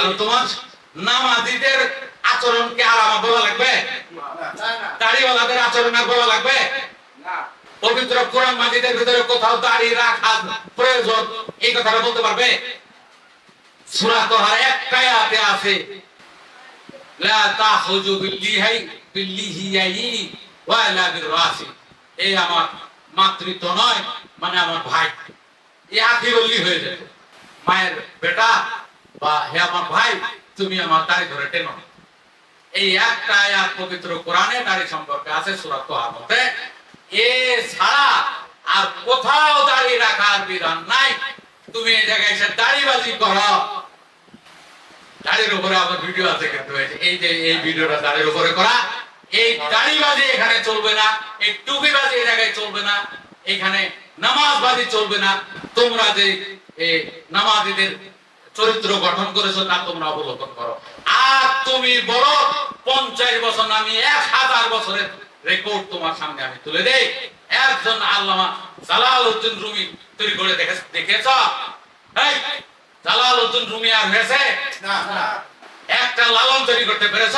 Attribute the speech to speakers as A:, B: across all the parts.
A: তাহলে তোমার নামাজিদের আচরণকে আর আমার বলা লাগবে? দাড়িওয়ালাদের আচরণ আর বলা লাগবে? পবিত্র কোরআন মাজিদের ভিতরে কোথাও দাড়ি রাখা প্রয়োজন, এই কথাটা বলতে পারবে? সূরা তোহার একটাই আয়াতে আছে, লা তাখুজু বিল্লিহি বিল্লিহিয়াই ওয়া লা বিরাসি এই আমার মাতৃত্ব নয় মানে আমার ভাই। এই আখিরলি হয়ে যায়। মায়ের বেটা বা হে আমার ভাই, তুমি আমার দাড়ি ধরে টেনো। এই একটা আয়াত পবিত্র কোরআনে দাড়ি সম্পর্কে আছে, সূরা তোহার মধ্যে। এ ছাড়া আর কোথাও দাড়ি রাখার বিধান নাই। তুমি এই জায়গায় এসে দাড়িবাজি করো। দাড়ির উপরে আমার ভিডিও আছে কিন্তু, এই যে- এই ভিডিওটা দাড়ির উপরে করা। এই দাড়িবাজি এখানে চলবে না, এই টুপিবাজি এই জায়গায় চলবে না, এখানে নামাজবাজি চলবে না। তোমরা যে নামাজিদের চরিত্র গঠন করেছ তা তোমরা অবলোকন করো। আর তুমি বলো পঞ্চাশ বছর আমি এক হাজার বছরের রেকর্ড তোমার সামনে আমি তুলে দেই। একজন আল্লামা জালাল উদ্দিন রুমি তৈরি করে দেখেছ? জালাল উদ্দিন রুমি আর হয়েছে? একটা লালন তৈরি করতে পেরেছ?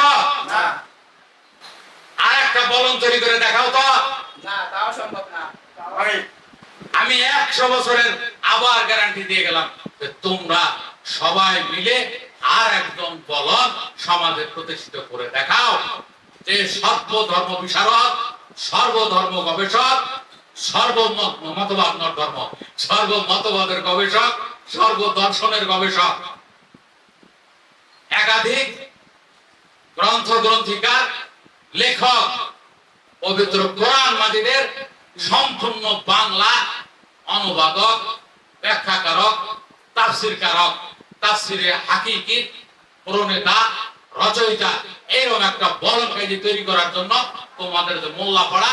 A: আর একটা বলন তৈরি করে দেখাও তো। আমি একশো বছরের আবার গ্যারান্টি দিয়ে গেলাম তোমরা সবাই মিলে আর একজন বলন সমাজে প্রতিষ্ঠিত করে দেখাও যে সর্বধর্ম বিশারদ, সর্বধর্ম গবেষক ধর্ম সর্ব মতবাদের গবেষক সর্ব দর্শনের গবেষক। একাধিক গ্রন্থ গ্রন্থিকার লেখক, পবিত্র কোরআন মাজিদের সম্পূর্ণ বাংলা অনুবাদক, ব্যাখ্যাকারক, তাফসিরকারক তাফসিরে হাকিকি প্রণেতা রচয়িতা এরকম একটা বড় কাজে তৈরি করার জন্য তোমাদের যে মোল্লা পাড়া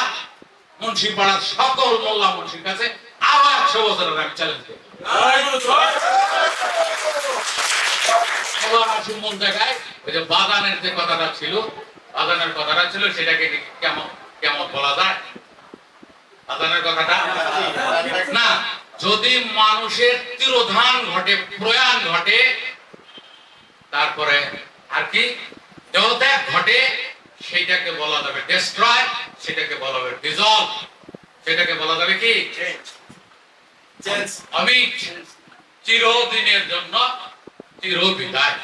A: মুন্সি পাড়ার সকল মোল্লা মুন্সির কাছে আরও একশো বছরের আমি চ্যালেঞ্জ করি মূল ওই যে বাগানের যে কথাটা ছিল, বাগানের কথাটা ছিল, সেটাকে কেমন কেমন বলা যায়? বাগানের কথাটা? না যদি মানুষের তিরোধান ঘটে প্রয়াণ ঘটে তারপরে আর কি? দেহত্যাগ ঘটে সেটাকে বলা যাবে ডেস্ট্রয় সেটাকে বলা হবে ডিজলভ সেটাকে বলা যাবে কি? আমি চিরদিনের জন্য চির বিদায়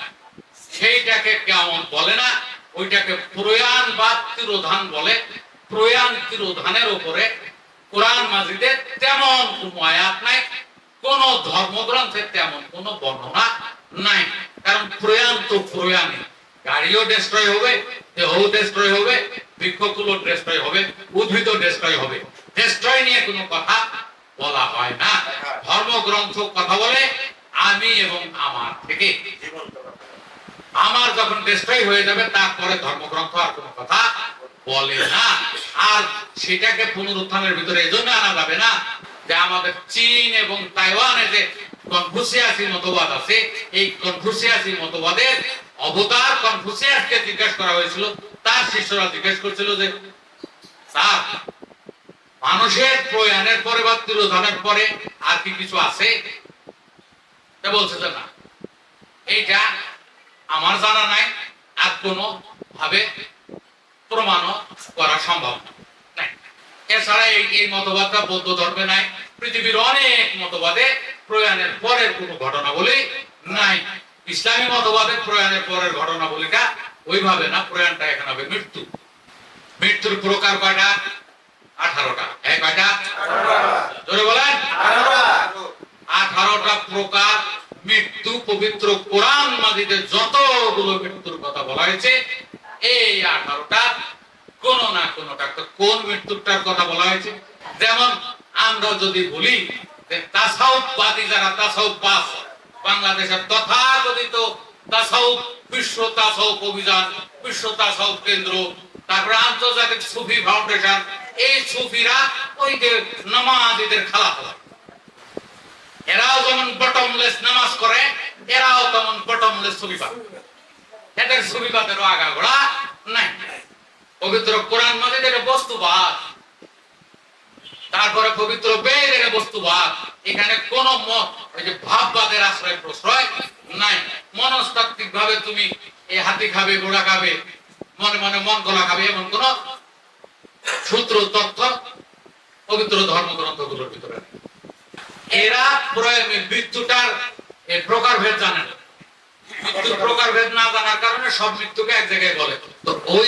A: সেইটাকে কেমন বলে না? ওইটাকে প্রয়াণ বা তিরোধান বলে। প্রয়াণ তিরোধানের উপরে কোরআন মাজিদে তেমন কোনো আয়াত নাই, কোন ধর্মগ্রন্থে তেমন কোনো বর্ণনা নাই। কারণ প্রয়াণ তো গাড়িও ডেস্ট্রয় হবে, দেহও ডেস্ট্রয় হবে বৃক্ষগুলো ডেস্ট্রয় হবে, উদ্ভিদও ডেস্ট্রয় হবে। ডেস্ট্রয় নিয়ে কোনো কথা বলা হয় না। ধর্মগ্রন্থ কথা বলে আমি এবং আমার থেকে। আমার যখন ডেস্ট্রয় হয়ে যাবে, তারপরে ধর্মগ্রন্থ আর কোনো কথা বলে না। আর সেটাকে পুনরুত্থানের ভিতরে এজন্য আনা যাবে না। যে আমাদের চীন এবং তাইওয়ানে যে কনফুসিয়াসি মতবাদ আছে, এই কনফুসিয়াসি মতবাদের অবতার কনফুসিয়াসকে জিজ্ঞেস করা হয়েছিল। তার শিষ্যরা জিজ্ঞেস করছিল যে, স্যার, মানুষের প্রয়াণের পরে বা তিরোধানের পরে আর কি কিছু আছে? বলছে যে, না। এইটা আমার জানা নাই। আর কোনো ভাবে প্রমাণও করা সম্ভব এছাড়া এই এই মতবাদটা বৌদ্ধ ধর্মে নাই। পৃথিবীর অনেক মতবাদে প্রয়াণের পরের ঘটনা বলে নাই। ইসলামী প্রয়াণের পরের ঘটনা বলিটা ওইভাবে না, প্রয়াণটা হবে মৃত্যু। মৃত্যুর প্রকার কয়টা? আঠারোটা। কয়টা? বলেন। আঠারোটা প্রকার মৃত্যু পবিত্র কোরআন মাজিদে যতগুলো মৃত্যুর কথা বলা হয়েছে, এই আঠারোটা কোন না কোনটা তো কোন মৃত্যুটার কথা বলা হয়েছে? যেমন আমরা যদি বলি যে তাসাউফবাদী যারা তাসাউফবাস বাংলাদেশের তথাকথিত তাসাউফ, বিশ্ব তাসাউফ অভিযান, বিশ্ব তাসাউফ কেন্দ্র, তারপরে আন্তর্জাতিক সুফি ফাউন্ডেশন, এই সুফিরা ওই যে নামাজিদের এরাও যেমন বটমলেস নামাজ করে, এরাও তেমন বটমলেস সুবিবাদ এদের সুবিবাদেরও আগা ঘোড়া নাই পবিত্র কোরআন মাজিদের বস্তুবাদ। তারপরে পবিত্র বেদের বস্তুবাদ। এখানে কোন ভাববাদের আশ্রয় প্রশ্রয় নাই। মনস্তাত্ত্বিক ভাবে তুমি এই হাতি খাবে, ঘোড়া খাবে, মনে মনে মন গলা খাবে, এমন কোন সূত্র, তথ্য, পবিত্র ধর্মগ্রন্থগুলোর ভিতরে এরা প্রয়োগে মৃত্যুটার প্রকারভেদ জানে না। মৃত্যুর না জানার কারণে সব মৃত্যুকে এক জায়গায় বলে। তো ওই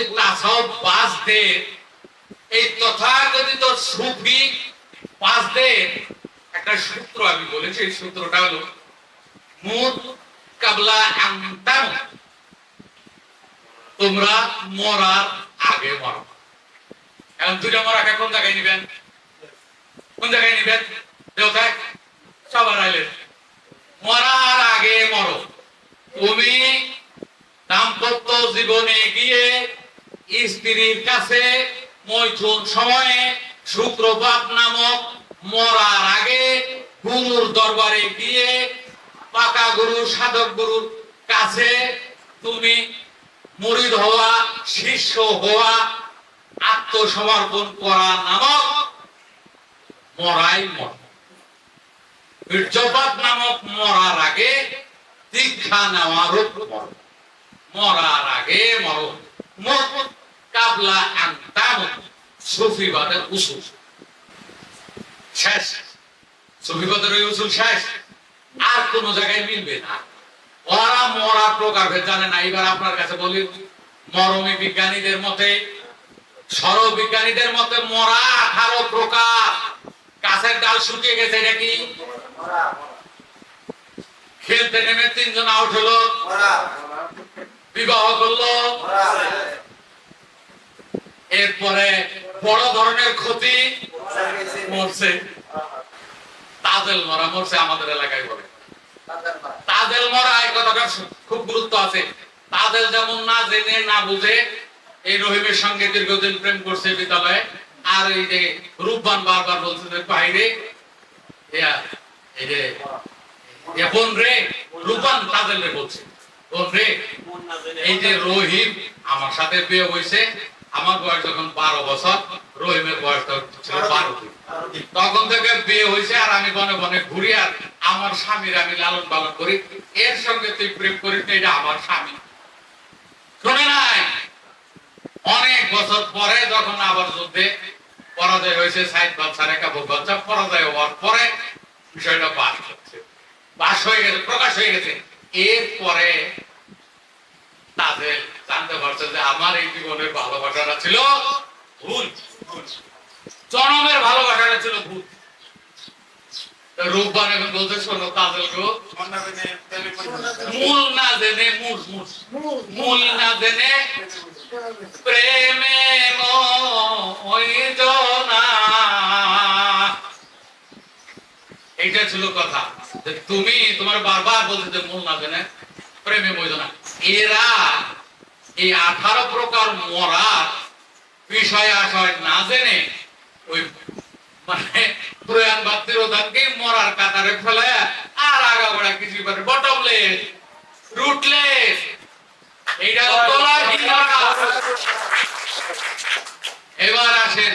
A: বাসদের এই তথাকথিত সুফি একটা সূত্র আমি বলেছি, এই সূত্রটা হলো, মুদ কাবলা আন্তাম তোমরা মরার আগে মরো। এখন দুইটা মরাকে কোন জায়গায় নিবেন? কোন জায়গায় নিবেন? দেওতায়? সবার আইলেন মরার আগে মরো। তুমি দাম্পত্য জীবনে গিয়ে স্ত্রীর কাছে মৈথুন সময়ে শুক্রপাত নামক মরার আগে গুরুর দরবারে গিয়ে পাকা গুরু, সাধক গুরুর কাছে তুমি মুরিদ হওয়া, শিষ্য হওয়া, আত্মসমর্পণ করা নামক মরাই মর বীর্যপাত নামক মরার আগে দীক্ষা নেওয়ারও মরার আগে মর কাবলা আন্তাম উসুল। শেষ। ওই উসুল শেষ। আর কোন জায়গায় মিলবে না। ওরা জানে না। এবার আপনার কাছে বলি, মরমী বিজ্ঞানীদের মতে মতে মরা আঠারো প্রকার। গাছের ডাল শুকিয়ে গেছে, এটা কি? খেলতে নেমে তিনজন আউট হলো। বিবাহ করল। এরপরে বড় ধরনের ক্ষতি মরছে। তাজেল মরা মরছে আমাদের এলাকায় বলে। তাজেল মরা। এই কথাটা খুব গুরুত্ব আছে। তাজেল যেমন না জেনে না বুঝে এই রহিমের সঙ্গে দীর্ঘদিন প্রেম করছে বিদ্যালয়ে। আর এই যে রূপবান বারবার বলছে বাইরে এই যে এ বোন রে রূপবান তাজেল রে বলছে। রে এই যে রহিম আমার সাথে বিয়ে হয়েছে আমার বয়স যখন বারো বছর রহিমের বয়স ছিল বারো তখন থেকে বিয়ে হয়েছে আর আমি বনে বনে ঘুরি আর আমার স্বামীর আমি লালন পালন করি। এর সঙ্গে তুই প্রেম করিস এটা আমার স্বামী। শুনে নাই? অনেক বছর পরে যখন আবার যুদ্ধে পরাজয় হয়েছে সাইদ বাচ্চা রেখা বাচ্চা পরাজয় হওয়ার পরে বিষয়টা বাস হচ্ছে। বাস হয়ে গেছে প্রকাশ হয়ে গেছে। এরপরে তাদের জানতে পারছে যে আমার এই জীবনের ভালোবাসাটা ছিল ভুল। জনমের ভালোবাসাটা ছিল ভুল। রূপবান এখন বলতে শোনো গো মূল না জেনে মূল মূল মূল না জেনে প্রেমে এইটা ছিল কথা। তুমি তোমার বারবার বলতে যে মূল না জেনে প্রেমে ময়জনা এরা এই আঠারো প্রকার মরার বিষয় আশয় না জেনে ওই মানে প্রয়াণ মরার কাতারে আর কিছু বটমলেস রুটলেস। এবার আসেন,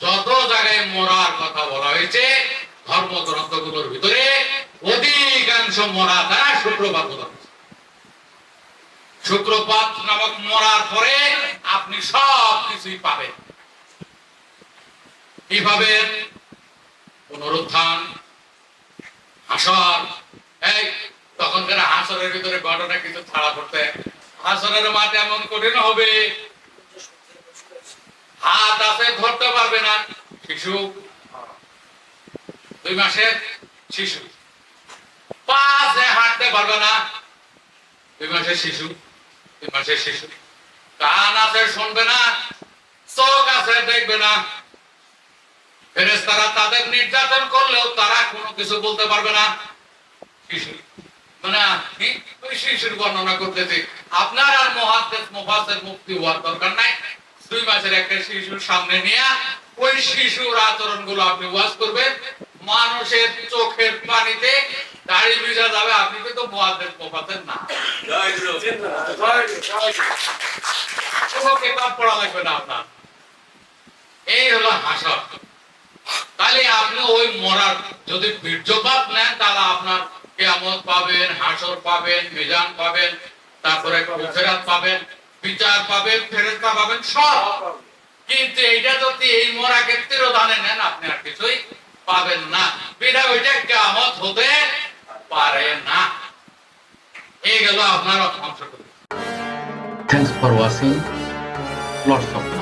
A: যত জায়গায় মরার কথা বলা হয়েছে, ধর্মগ্রন্থগুলোর ভিতরে অধিকাংশ মরা শুক্রপাত বলা হয়েছে। শুক্রপাত নামক মরার পরে আপনি সব কিছুই পাবেন। কীভাবে? পুনরুত্থান, হাসর। এই, তখনকার হাসরের ভিতরে ঘটনা কিছু ছাড়া পড়তে। হাসরের মাঠ এমন কঠিন হবে, হাত আছে, ধরতে পারবে না। শিশু, দুই মাসের শিশু। পা হাঁটতে পারবে না। দুই মাসের শিশু মাসের শিশু। কান আছে শুনবে না, চোখ আছে দেখবে না। তাদের নির্যাতন করলেও তারা কোনো কিছু বলতে পারবে না। শিশু মানে ওই শিশুর বর্ণনা করতেছে। আপনার আর মুফাসের মুক্তি হওয়ার দরকার নাই। দুই মাসের একটা শিশুর সামনে নিয়ে ওই শিশুর আচরণগুলো আপনি ওয়াজ করবেন। মানুষের চোখের পানিতে যাবে, আপনি না। কোনো কিতাব পড়া লাগবে না আপনার। এই হলো হাসর। তাহলে আপনি ওই মরার যদি বীর্যপাত নেন, তাহলে আপনার কেয়ামত পাবেন, হাসর পাবেন, মিজান পাবেন, তারপরে ফেরাত পাবেন, বিচার পাবেন, ফেরতা পাবেন সব। কিন্তু এইটা যদি এই মরা ক্ষেত্রেও দানে নেন, আপনি আর কিছুই পাবেন না। বিধা ওইটা কেয়ামত হতে পারে না এই গেল আপনার
B: অংশ thanks for watching lots of